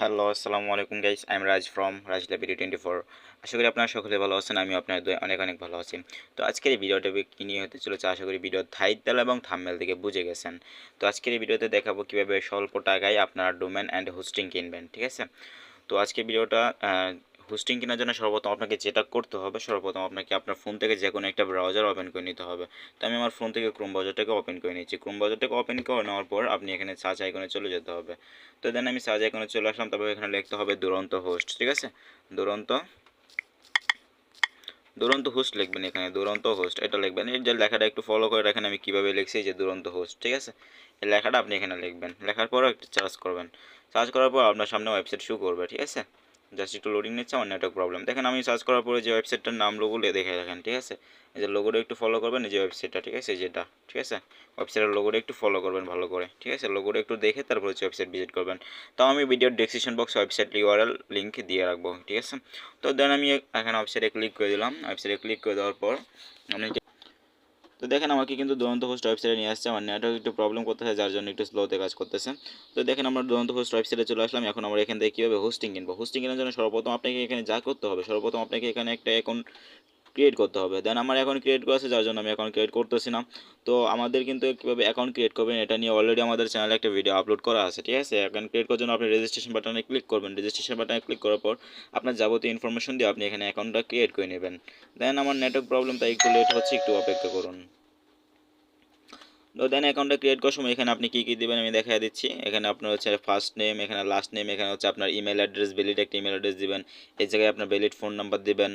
Hello আসসালামু আলাইকুম guys I am Raj from Raj library twenty four আশা করি আপনারা সকলে ভালো আছেন আমি আপনার অনেক অনেক ভালো আছি। তো আজকের এই ভিডিওটা কী নিয়ে হতে চলেছে, আশা করি ভিডিও থাইতাল এবং থামমেল থেকে বুঝে গেছেন। তো আজকের এই ভিডিওতে দেখাবো কীভাবে স্বল্প টাকায় আপনারা ডোমেন অ্যান্ড হোস্টিং কিনবেন, ঠিক আছে? তো আজকে ভিডিওটা হোস্টিং কেনার জন্য সর্বপ্রথম আপনাকে যেটা করতে হবে, সর্বপ্রথম আপনাকে আপনার ফোন থেকে যে কোনো একটা ব্রাউজার ওপেন করে নিতে হবে। তো আমি আমার ফোন থেকে ক্রোম ব্রাউজারটাকে ওপেন করে নিচ্ছি। ক্রোম ব্রাউজারটাকে ওপেন করে নেওয়ার পর আপনি এখানে সার্চ আইকনে চলে যেতে হবে। তো দেন আমি সার্চ আইকনে চলে আসলাম, তারপর এখানে লিখতে হবে দুরন্ত হোস্ট ঠিক আছে? দুরন্ত দুরন্ত হোস্ট লিখবেন এখানে, দুরন্ত হোস্ট এটা লিখবেন। এই যে লেখাটা একটু ফলো করে রাখেন, আমি কীভাবে লিখছি যে দুরন্ত হোস্ট ঠিক আছে? এই লেখাটা আপনি এখানে লিখবেন। লেখার পরও একটু সার্চ করবেন। সার্চ করার পর আপনার সামনে ওয়েবসাইট শু করবে, ঠিক আছে? জাস্ট একটু লোডিং নিচ্ছে, আমার নেটওয়ার্ক প্রবলেম দেখেন, আমি সার্চ করার পরে যে ওয়েবসাইটটার নাম লোগো দেখে রাখেন, ঠিক আছে? এই যে লোগোটা একটু ফলো করবেন যে ওয়েবসাইটটা ঠিক আছে? যেটা ঠিক আছে? ওয়েবসাইটের লোগোটা একটু ফলো করবেন ভালো করে, ঠিক আছে? লোগোটা একটু দেখে তারপর হচ্ছে ওয়েবসাইট ভিজিট করবেন। তাও আমি ভিডিওর description box website URL link দিয়ে রাখব, ঠিক আছে? তো দেন আমি এখানে ওয়েবসাইটে ক্লিক করে দিলাম। ওয়েবসাইটে ক্লিক করে দেওয়ার পর আপনি তো দেখেন আমাকে কিন্তু দুরন্ত হোস্ট ওয়েবসাইটে নিয়ে আসছে, আমার নেটওয়ার্ক একটু প্রবলেম করতেছে, যার জন্য একটু স্লোতে কাজ করতেছে। তো দেখেন আমরা দুরন্ত হোস্ট ওয়েবসাইটে চলে আসলাম, এখন আমরা এখান থেকে কীভাবে হোস্টিং কিনবো? হোস্টিং কেনার জন্য সর্বপ্রথম আপনাকে এখানে যা করতে হবে, সর্বপ্রথম আপনাকে এখানে একটা অ্যাকাউন্ট ক্রিয়েট করতে হবে। দেন আমার অ্যাকাউন্ট ক্রিয়েট করা আছে, যার জন্য আমি অ্যাকাউন্ট ক্রিয়েট করতেছি না। তো আমাদের কিন্তু কীভাবে অ্যাকাউন্ট ক্রিয়েট করবেন, এটা নিয়ে অলরেডি আমাদের চ্যানেলে একটা ভিডিও আপলোড করা আছে, ঠিক আছে? অ্যাকাউন্ট ক্রিয়েট করার জন্য আপনি রেজিস্ট্রেশন বাটনে ক্লিক করবেন। রেজিস্ট্রেশন বাটনে ক্লিক করার পর আপনার যাবতীয় ইনফরমেশন দিয়ে আপনি এখানে অ্যাকাউন্টটা ক্রিয়েট করে নেবেন। দেন আমার নেটওয়ার্ক প্রবলেম তাই একটু লেট হচ্ছে, একটু অপেক্ষা করুন। তো দেন অ্যাকাউন্টটা ক্রিয়েট করার সময় এখানে আপনি কী কী দেবেন আমি দেখা দিচ্ছি। এখানে আপনার হচ্ছে ফার্স্ট নেম এখানে লাস্ট নেম এখানে হচ্ছে আপনার ইমেল অ্যাড্রেস ভ্যালিড একটা ইমেল অ্যাড্রেস দিবেন। এই জায়গায় আপনার ভ্যালিড ফোন নাম্বার দিবেন।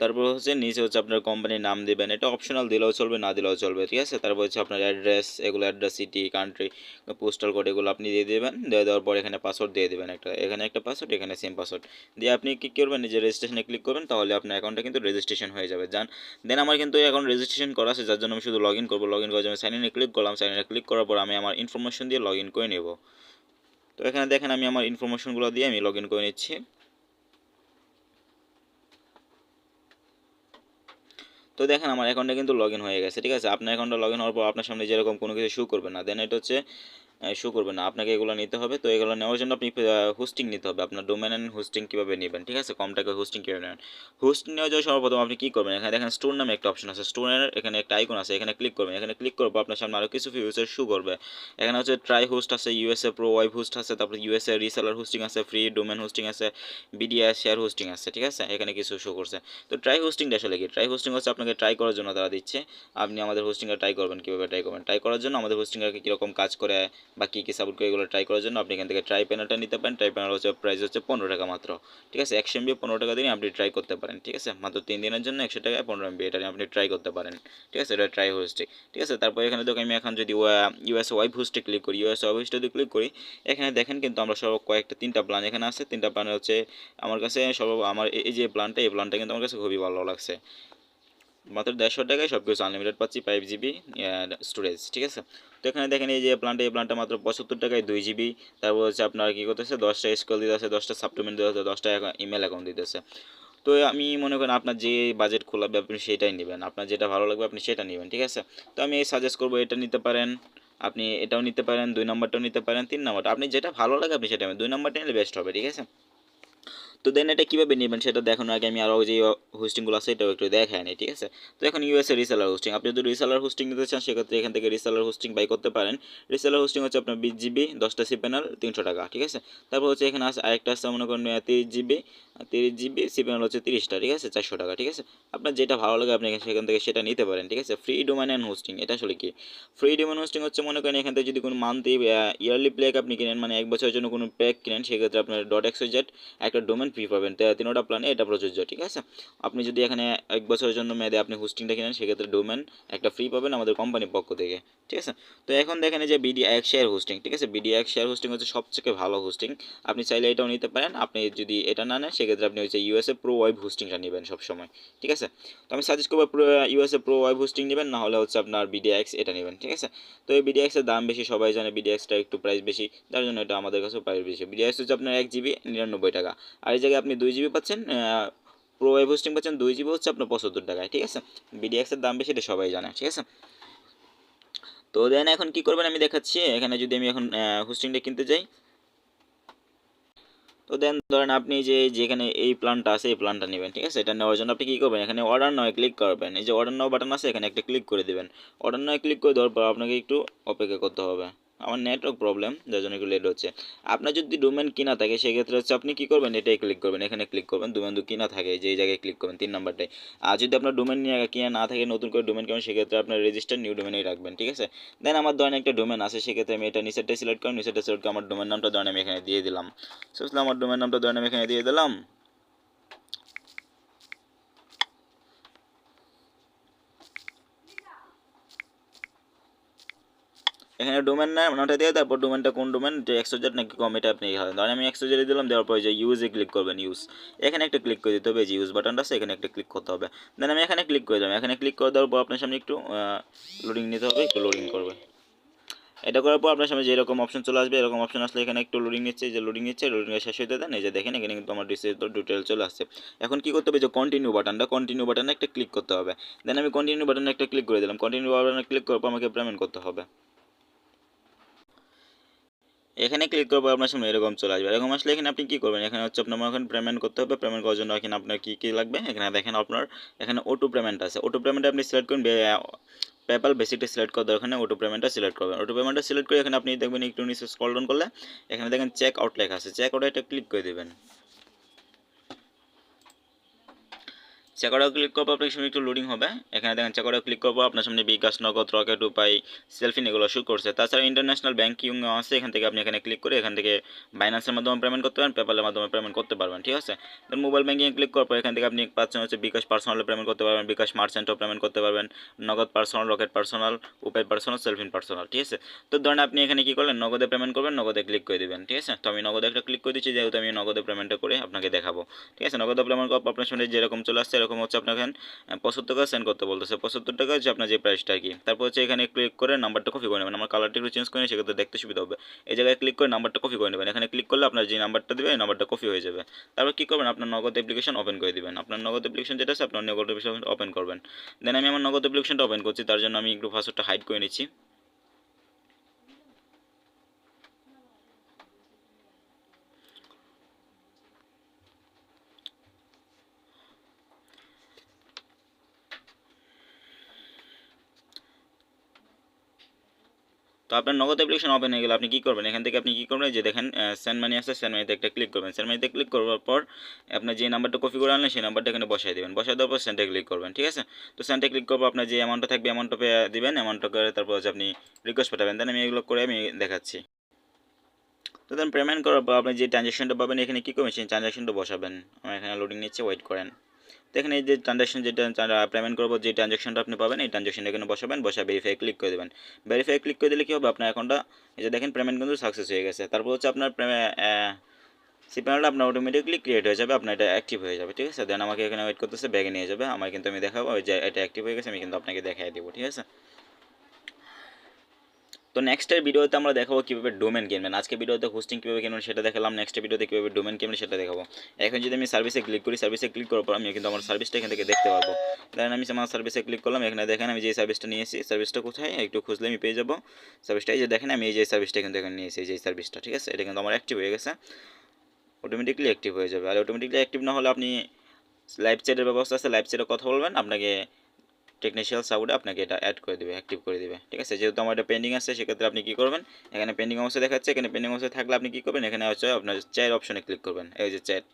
তারপর হচ্ছে নিচে হচ্ছে আপনার কোম্পানির নাম দেবেন। এটা অপশনাল দিলেও চলবে, না দিলেও চলবে, ঠিক আছে? তারপর হচ্ছে আপনার অ্যাড্রেস এগুলো address city country postal code এগুলো আপনি দিয়ে দেবেন। দিয়ে দেওয়ার পর এখানে পাসওয়ার্ড দিয়ে দেবেন একটা, এখানে একটা পাসওয়ার্ড এখানে সেম পাসওয়ার্ড দিয়ে আপনি কী করবেন, নিজের রেজিস্ট্রেশনে ক্লিক করবেন, তাহলে আপনার অ্যাকাউন্টটা কিন্তু রেজিস্ট্রেশন হয়ে যাবে। যান দেন আমার কিন্তু অ্যাকাউন্ট রেজিস্ট্রেশন করা আছে, যার জন্য আমি শুধু লগ ইন করব। লগ ইন করার জন্য সাইন ইনে ক্লিক করলাম সাইন ইনে ক্লিক করার পর আমি আমার ইনফরমেশন দিয়ে লগ ইন করে নেব। তো এখানে দেখেন আমি আমার ইনফরমেশনগুলো দিয়ে আমি লগ ইন করে নিচ্ছি। তো দেখেন আমার অ্যাকাউন্টে কিন্তু লগ হয়ে গেছে, ঠিক আছে? আপনার অ্যাকাউন্টে লগ হওয়ার পর আপনার সামনে যেরকম কোনো কিছু শু করবে না দেন এটা হচ্ছে শো করবে না। আপনাকে এগুলো নিতে হবে। তো এগুলো নেওয়ার জন্য আপনি হোস্টিং নিতে হবে। আপনার ডোমেন অ্যান্ড হোস্টিং কীভাবে নেবেন, ঠিক আছে? কম টাকা হোস্টিং কীভাবে নেবেন? হোস্টিং নেওয়ার জন্য সর্বপ্রথম আপনি কী করবেন? এখানে দেখেন স্টোর নামে একটা অপশন আছে। স্টোরের এখানে একটা আইকন আছে। এখানে ক্লিক করবেন। এখানে ক্লিক করব আপনার সামনে আরও কিছু ফিউচার শু করবে। এখানে হচ্ছে ট্রাই হোস্ট আছে ইউএসএ প্রো ওয়াইভ হোস্ট আছে, তারপর ইউএসএ রিসেলার হোস্টিং আছে ফ্রি ডোমেন হোস্টিং আছে বিডিএস শেয়ার হোস্টিং আছে, ঠিক আছে? এখানে কিছু শো করছে। তো ট্রাই হোস্টিংটা আসলে কি? ট্রাই হোস্টিং হচ্ছে আপনাকে ট্রাই করার জন্য তারা দিচ্ছে। আপনি আমাদের হোস্টিংটা ট্রাই করবেন। কীভাবে ট্রাই করবেন? ট্রাই করার জন্য আমাদের হোস্টিংটা কীরকম কাজ করে? বা কী কী সাপোর্ট করে এগুলো ট্রাই করার জন্য আপনি এখান থেকে ট্রাই প্যানেলটা নিতে পারেন। ট্রাই প্যানেল হচ্ছে প্রাইস হচ্ছে পনেরো টাকা মাত্র। ঠিক আছে? একশো এমবি পনেরো টাকা দিয়ে আপনি ট্রাই করতে পারেন। ঠিক আছে? মাত্র তিন দিনের জন্য একশো টাকায় পনেরো এমবি এটা আপনি ট্রাই করতে পারেন। ঠিক আছে? এটা ট্রাই হোস্টে ঠিক আছে? তারপর এখানে দেখো আমি এখন যদি ইউএস ওয়াইফ হোস্টে ক্লিক করি ইউএস ওয়াইফ হোস্টে যদি ক্লিক করি, এখানে দেখেন কিন্তু আমরা সব কয়েকটা তিনটা প্ল্যান এখানে আছে। তিনটা প্ল্যান হচ্ছে আমার কাছে সব আমার এই যে প্ল্যানটা এই প্ল্যানটা কিন্তু আমার কাছে খুবই ভালো লাগছে। মাত্র দেড়শো টাকায় সব কিছু আনলিমিটেড পাচ্ছি ফাইভ জিবি স্টোরেজ ঠিক আছে? তো এখানে দেখেন এই যে প্ল্যানটা এই প্ল্যানটা মাত্র পঁচাত্তর টাকায় দুই জিবি তারপর হচ্ছে আপনার কী করতেছে, দশটা স্কুল দিতে আছে দশটা সাপ্লিমেন্ট দিতে আছে দশটা ইমেল অ্যাকাউন্ট দিতেছে। তো আমি মনে করেন আপনার যে বাজেট খোলাবে, আপনি সেটাই নেবেন। আপনার যেটা ভালো লাগবে, আপনি সেটা নেবেন, ঠিক আছে? তো আমি সাজেস্ট করব, এটা নিতে পারেন, আপনি এটাও নিতে পারেন, দুই নম্বরটাও নিতে পারেন, তিন নম্বরটা আপনি যেটা ভালো লাগে, আপনি সেটা দুই নম্বরটা নিলে বেস্ট হবে, ঠিক আছে? তো দেন এটা কীভাবে নেবেন সেটা দেখানোর আগে আমি আরও যে হোস্টিংগুলো আছে, এটাও একটু দেখায় নি ঠিক আছে? তো এখন ইউএসএ রিসেলার হোস্টিং আপনি যদি রিসেলার হোস্টিং নিতে চান, সেক্ষেত্রে এখান থেকে রিসেলার হোস্টিং বাই করতে পারেন। রিসেলার হোস্টিং হচ্ছে আপনার বিশ জিবি দশটা সি প্যানেল তিনশো টাকা, ঠিক আছে? তারপর হচ্ছে এখানে আছে আরেকটা আছে, মনে করেন তিরিশ জিবি তিরিশ জিবি সি প্যানেল হচ্ছে তিরিশটা, ঠিক আছে? চারশো টাকা, ঠিক আছে? আপনার যেটা ভালো লাগে আপনি সেখান থেকে সেটা নিতে পারেন, ঠিক আছে? ফ্রি ডোমেন অ্যান্ড হোস্টিং এটা আসলে কি? ফ্রি ডোমেন হোস্টিং হচ্ছে, মনে করেন এখান থেকে যদি কোনো মান্থলি ইয়ারলি প্যাক আপনি কিনেন মানে এক বছরের জন্য কোনো প্যাক কিনেন, সেক্ষেত্রে আপনার ডট এক্স জেড একটা ডোমেন ফ্রি পাবেন। তিনোটা প্ল্যানে এটা প্রযোজ্য, ঠিক আছে? আপনি যদি এখানে এক বছরের জন্য মেয়াদে আপনি হোস্টিংটা কিনেন, সেক্ষেত্রে ডোমেন একটা ফ্রি পাবেন আমাদের কোম্পানির পক্ষ থেকে, ঠিক আছে? তো এখন দেখেন যে বিডি এক শেয়ার হোস্টিং ঠিক আছে? বিডি এক শেয়ার হোস্টিং হচ্ছে সবথেকে ভালো হোস্টিং আপনি চাইলে এটাও নিতে পারেন। আপনি যদি এটা না নেন, সেক্ষেত্রে আপনি হচ্ছে ইউএসএ প্রো ওয়েব হোস্টিংটা নেবেন সবসময়, ঠিক আছে? তো আমি সাজেস্ট করব ইউএসএ প্রো ওয়েব হোস্টিং নেবেন, না হলে হচ্ছে আপনার বিডিএক্স এটা নেবেন, ঠিক আছে? তো এই বিডিএক্সের দাম বেশি, সবাই জানে বিডিএক্সটা একটু প্রাইস বেশি, তার জন্য এটা আমাদের কাছেও প্রাইস বেশি। বিডিএক্স হচ্ছে আপনার এক জিবি নিরানব্বই টাকা। আর জায়গায় আপনি দুই জিবি পাচ্ছেন প্রো ওয়েব হোস্টিং পাচ্ছেন, দুই জিবি হচ্ছে আপনার পঁচাত্তর টাকায়, ঠিক আছে? বিডিএক্সের দাম বেশি, এটা সবাই জানে, ঠিক আছে? তো দেন এখন কি করবেন আমি দেখাচ্ছি, এখানে যদি আমি এখন হোস্টিংটা কিনতে যাই। তো দেন ধরেন আপনি যে, যেখানে এই প্ল্যানটা আছে, এই প্ল্যানটা নেবেন, ঠিক আছে? এটা নেওয়ার জন্য আপনি কী করবেন, এখানে অর্ডার নয় ক্লিক করবেন। এই যে অর্ডার নাও বাটন আছে, এখানে একটা ক্লিক করে দেবেন। অর্ডার নয় ক্লিক করে দেওয়ার পর আপনাকে একটু অপেক্ষা করতে হবে। আমার নেটওয়ার্ক প্রবলেম যার জন্য একটু লেট হচ্ছে। আপনার যদি ডোমেন কিনা থাকে, সেক্ষেত্রে হচ্ছে আপনি কী করবেন? এটাই ক্লিক করবেন। এখানে ক্লিক করবেন ডোমেন দু কিনা থাকে, যেই জায়গায় ক্লিক করবেন, তিন নাম্বারটায়। আর যদি আপনার ডোমেন নিয়ে কিনা না থাকে, নতুন করে ডোমেন কেমন, সেক্ষেত্রে আপনার রেজিস্টার নিউ ডোমেনেই রাখবেন, ঠিক আছে? দেন আমার ধরেন একটা ডোমেন আছে, সেক্ষেত্রে আমি এটা নিচেরটা সিলেক্ট করি নিচেরটা সিলেক্ট করে, আমার ডোমেন নামটা ধরেন আমি এখানে দিয়ে দিলাম। সো আমার ডোমেন নামটা ধরেন আমি এখানে দিয়ে দিলাম। এখানে ডোমেন নাম নামটা দিয়ে তারপর ডোমেনটা কোন ডোমেন যে একশো জেড নাকি কম, এটা আপনি হয় ধরেন আমি একশো জেড দিলাম, দেওয়ার পরে যে ইউজে ক্লিক করবেন ইউজ এখানে একটা ক্লিক করে দিতে হবে, যে ইউজ বাটনটা আছে, এখানে একটা ক্লিক করতে হবে। দেন আমি এখানে ক্লিক করে দিলাম, এখানে ক্লিক করে দেওয়ার পর আপনার সামনে একটু লোডিং নিতে হবে, একটু লোডিং করবে এটা করার পর আপনার সামনে যেরকম অপশন চলে আসবে, এরকম অপশন আসলে এখানে একটু লোডিং নিচ্ছে যে লোডিং নিচ্ছে লোডিং শেষ হয়ে দেন, এই যে দেখেন, এখানে কিন্তু আমার ডিসের ডিটেল চলে আসছে। এখন কি করতে হবে, যে কন্টিনিউ বাটনটা কন্টিনিউ বাটনে একটা ক্লিক করতে হবে। দেন আমি কন্টিনিউ বাটনে একটা ক্লিক করে দিলাম কন্টিনিউ বাটনে ক্লিক করার পর আমাকে পেমেন্ট করতে হবে। এখানে ক্লিক করব, আপনার সামনে এরকম চলে আসবে। এরকম আসলে এখানে আপনি কী করবেন? এখানে হচ্ছে আপনার এখন পেমেন্ট করতে হবে পেমেন্ট করার জন্য এখানে আপনার কী কী লাগবে? এখানে দেখেন আপনার, এখানে অটো পেমেন্ট আছে। অটো পেমেন্ট আপনি সিলেক্ট করুন পেপাল বেসিকটা সিলেক্ট করে ওখানে অটো পেমেন্টটা সিলেক্ট করবেন। অটো পেমেন্টটা সিলেক্ট করে এখানে আপনি দেখবেন একটু নিচে স্কল ডাউন করলে, এখানে দেখেন চেক আউট লেখা আছে। চেক আউট এটা ক্লিক করে দেবেন। চেকআউটে ক্লিক করব, আপনার সামনে একটু লোডিং হবে। এখানে দেখেন চেকআউটে ক্লিক করব, আপনার সামনে বিকাশ, নগদ রকেট উপায় সেলফিন এগুলো শুরু করছে। তাছাড়া ইন্টারন্যাশনাল ব্যাঙ্কিং আছে, এখান থেকে আপনি এখানে ক্লিক করে এখান থেকে বাইন্যান্সের মাধ্যমে পেমেন্ট করতে পারেন পেপালের মাধ্যমে পেমেন্ট করতে পারবেন, ঠিক আছে? দেন মোবাইল ব্যাঙ্কিংয়ে ক্লিক করার পর এখান থেকে আপনি পাচ্ছেন হচ্ছে বিকাশ পার্সোনালে পেমেন্ট করতে পারবেন, বিকাশ মার্চেন্টও পেমেন্ট করতে পারবেন, Nagad personal Rocket personal Upay personal CellFin personal ঠিক আছে? তো ধরেন আপনি এখানে কী করলেন, নগদে পেমেন্ট করবেন, নগদে ক্লিক করে দেবেন, ঠিক আছে? তো আমি নগদে একটা ক্লিক করে দিচ্ছি, যেহেতু আমি নগদে পেমেন্টটা করে আপনাকে দেখাবো, ঠিক আছে? নগদে পেমেন্ট করার আপনার সামনে যেরকম চলে আসছে এরকম হচ্ছে আপনাকে পঁচাত্তর টাকা সেন্ড করতে বলতেছে। পঁচাত্তর টাকা হচ্ছে আপনার যে প্রাইসটা আর কি। তারপর হচ্ছে এখানে ক্লিক করে নাম্বারটা কপি করে নেবেন। আমার কালারটা একটু চেঞ্জ করে সেক্ষেত্রে দেখতে সুবিধা হবে। এই জায়গায় ক্লিক করে নাম্বারটা কপি করে নেবেন। এখানে ক্লিক করলে আপনার যে নাম্বারটা দেবে, এই নাম্বারটা কপি হয়ে যাবে। তারপর কী করবেন? আপনার নগদ অ্যাপ্লিকেশন ওপেন করে দিবেন। আপনার নগদ অ্যাপ্লিকেশন যেটা আছে, আপনার নগদ অ্যাপ্লিকেশন ওপেন করবেন। দেন আমি আমার নগদ অ্যাপ্লিকেশনটা ওপেন করছি, তার জন্য আমি একটু পাসওয়ার্ডটা হাইড করে নিচ্ছি। তো আপনার নগদ অ্যাপ্লিকেশন ওপেন হয়ে গেলে, আপনি কী করবেন? এখান থেকে আপনি কী করবেন? যে দেখেন সেন্ড মানি আছে সেন্ড মানিতে একটা ক্লিক করবেন। সেন্ড মানিতে ক্লিক করার পর আপনার যে নাম্বারটা কপি করে আনলেন, সেই নাম্বারটা এখানে বসাই দেবেন। বসাই দেওয়ার পর সেন্টে ক্লিক করবেন, ঠিক আছে? তো সেন্টে ক্লিক করব, আপনার যে অ্যামাউন্টটা থাকবে অ্যামাউন্টটা দেবেন অ্যামাউন্টটা করে তারপর হচ্ছে আপনি রিকোয়েস্ট পাঠাবেন। দেন আমি এগুলো করে আমি দেখাচ্ছি। তো দেন পেমেন্ট করার পর আপনি যে ট্রানজ্যাকশনটা পাবেন, এখানে কী করবেন? সেই ট্রানজ্যাকশনটা বসাবেন। আমার এখানে লোডিং নিচ্ছে ওয়েট করেন। তো এখানে এই যে ট্রানজাকশন যেটা পেমেন্ট করব, যে ট্রানজাকশনটা আপনি পাবেন, এই ট্রানজাকশনটা এখানে বসাবেন, বসা ভেরিফাই ক্লিক করে দেবেন। ভেরিফাই ক্লিক করে দিলে কী হবে? আপনার অ্যাকাউন্টটা এই যে দেখেন পেমেন্ট কিন্তু সাকসেস হয়ে গেছে। তারপর হচ্ছে আপনার সি প্যানেলটা আপনার অটোমেটিকলি ক্রিয়েট হয়ে যাবে, আপনার এটা অ্যাক্টিভ হয়ে যাবে, ঠিক আছে? দেন আমাকে এখানে ওয়েট করতেছে ব্যাগে নিয়ে যাবে আমার কিন্তু আমি দেখাবো, ওই যে এটা অ্যাক্টিভ হয়ে গেছে, আমি কিন্তু আপনাকে দেখাই দেবো, ঠিক আছে? তো নেক্সটের ভিডিওতে আমরা দেখাবো কীভাবে ডোমেন কিনবেন। আজকে ভিডিওতে হোস্টিং কীভাবে কিনবেন সেটা দেখালাম নেক্সট ভিডিওতে কীভাবে ডোমেন কিনবেন সেটা দেখাবো। এখন যদি আমি সার্ভিসে ক্লিক করি সার্ভিসে ক্লিক করার পর আমি কিন্তু আমার সার্ভিসটা এখান থেকে দেখতে পারব। ধরেন আমি আমার সার্ভিসে ক্লিক করলাম, এখানে দেখেন আমি যে সার্ভিসটা নিয়েছি সার্ভিসটা কোথায়? একটু খুঁজলে আমি পেয়ে যাব। সার্ভিসটা এই যে দেখেন, আমি এই যে সার্ভিসটা কিন্তু এখানে নিয়েছি যে সার্ভিসটা ঠিক আছে? এটা কিন্তু আমার অ্যাক্টিভ হয়ে গেছে। অটোমেটিকলি অ্যাক্টিভ হয়ে যাবে। আর অটোমেটিকলি অ্যাক্টিভ না হলে আপনি লাইভ চ্যাটের ব্যবস্থা আছে লাইভ চ্যাটে কথা বলবেন, আপনাকে টেকনিশিয়াল সাপোর্টে আপনাকে এটা অ্যাড করে দেবে অ্যাক্টিভ করে দেবে, ঠিক আছে? যেহেতু আমার এটা পেন্ডিং আছে, সেক্ষেত্রে আপনি কী করবেন? এখানে পেন্ডিং অবস্থা দেখাচ্ছে, এখানে পেন্ডিং অবস্থা থাকলে আপনি কী করবেন? এখানে হচ্ছে আপনার চ্যাট অপশনে ক্লিক করবেন, এই যে চ্যাট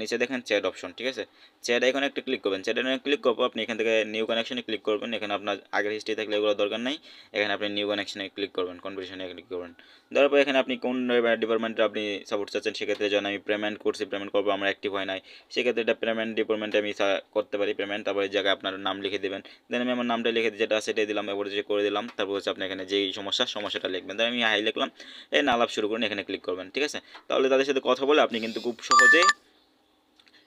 নিচে দেখেন চ্যাট অপশন ঠিক আছে? চ্যাট এখানে একটা ক্লিক করবেন। চ্যাট এখানে ক্লিক করব আপনি এখান থেকে নিউ কানেকশনে ক্লিক করবেন। এখানে আপনার আগের হিস্ট্রি থাকলে এগুলো দরকার নাই। এখানে আপনি নিউ কানেকশনে ক্লিক করবেন কনভার্সনে ক্লিক করবেন। দেওয়ার পর এখানে আপনি কোন ডিপার্টমেন্টে আপনি সাপোর্ট চাচ্ছেন, সেক্ষেত্রে যখন আমি পেমেন্ট করছি পেমেন্ট করব আমার অ্যাক্টিভ হয় নাই। সেক্ষেত্রে এটা পেমেন্ট ডিপার্টমেন্টে আমি করতে পারি পেমেন্ট তারপর জায়গায় আপনার নাম লিখে দেবেন। দেন আমি আমার নামটা লিখে যেটা সেটাই দিলাম এবার যে করে দিলাম, তারপর হচ্ছে আপনি এখানে যেই সমস্যা, সমস্যাটা লিখবেন। দেন আমি হাই লিখলাম এই নালাপ শুরু করুন, এখানে ক্লিক করবেন, ঠিক আছে? তাহলে তাদের সাথে কথা বলে আপনি কিন্তু খুব সহজেই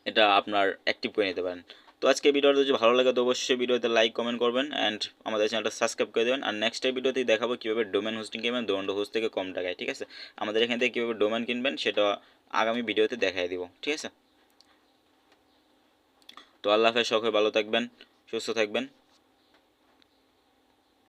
এটা আপনার অ্যাক্টিভ করে নিতে পারেন। তো আজকে ভিডিওটা যদি ভালো লাগে, তো অবশ্যই ভিডিওতে লাইক কমেন্ট করবেন অ্যান্ড আমাদের চ্যানেলটা সাবস্ক্রাইব করে দেবেন। আর নেক্সট ভিডিওতেই দেখাবো কীভাবে ডোমেন হোস্টিং কিনবেন দোমন্ড হোস্ট থেকে কম টাকায়, ঠিক আছে? আমাদের এখান থেকে কীভাবে ডোমেন কিনবেন, সেটা আগামী ভিডিওতে দেখাই দিব, ঠিক আছে? তো আল্লাহ হাফেজ, সকলে ভালো থাকবেন, সুস্থ থাকবেন।